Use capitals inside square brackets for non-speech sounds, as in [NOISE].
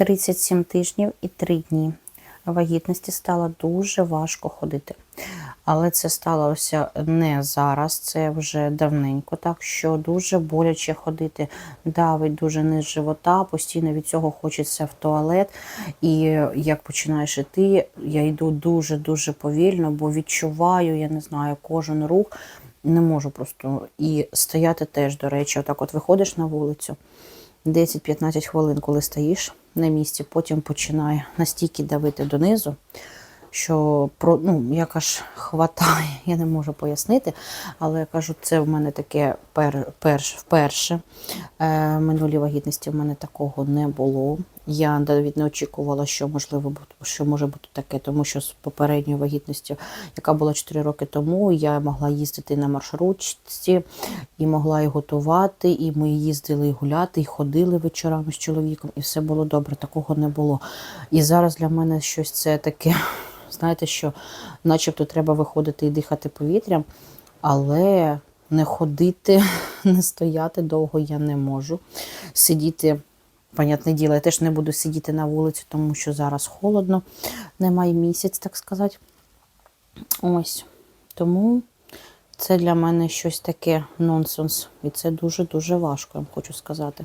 37 тижнів і 3 дні вагітності стало дуже важко ходити. Але це сталося не зараз, це вже давненько, так що дуже боляче ходити, давить дуже низ живота, постійно від цього хочеться в туалет. І як починаєш іти, я йду дуже-дуже повільно, бо відчуваю, я не знаю, кожен рух. Не можу просто і стояти теж, до речі, отак от виходиш на вулицю 10-15 хвилин, коли стоїш на місці, потім починає настільки давити донизу, що про, ну, як аж хватає, я не можу пояснити, але я кажу, це в мене таке пер, перш, вперше. Е, минулі вагітності в мене такого не було. Я навіть не очікувала, що можливо що може бути таке, тому що з попередньою вагітністю, яка була 4 роки тому, я могла їздити на маршрутці і могла і готувати, і ми їздили і гуляти, і ходили вечорами з чоловіком, і все було добре. Такого не було. І зараз для мене щось це таке, знаєте, що начебто треба виходити і дихати повітрям, але не ходити, [LAUGHS] не стояти довго я не можу. Сидіти, понятне діло, я теж не буду сидіти на вулиці, тому що зараз холодно, немає місяць, так сказати. Ось. Тому це для мене щось таке нонсенс. І це дуже-дуже важко, я вам хочу сказати.